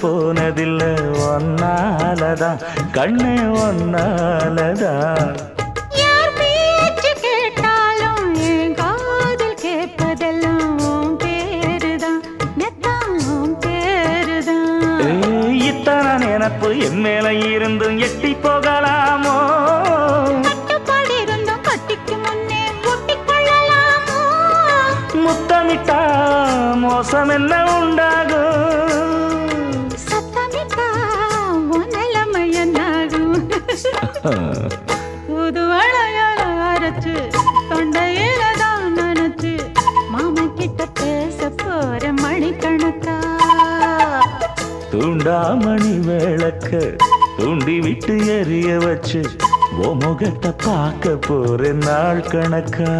போனதில்ல ஒன்னாலதான். கண்ணே ஒன்னாலதான். இத்தனை நினப்பு என் மேல இருந்தும் எட்டி போகலாமோ? முத்தமிட்டா மோசம் என்ன புது அழையால அரைச்சு தொண்டையில தான் நினைச்சு மாமன் கிட்ட பேச போற மணிக்கணக்கா. தூண்டாமணி விளக்க தூண்டி விட்டு எரிய வச்சு ஓ முகத்தை பார்க்க போற நாள் கணக்கா.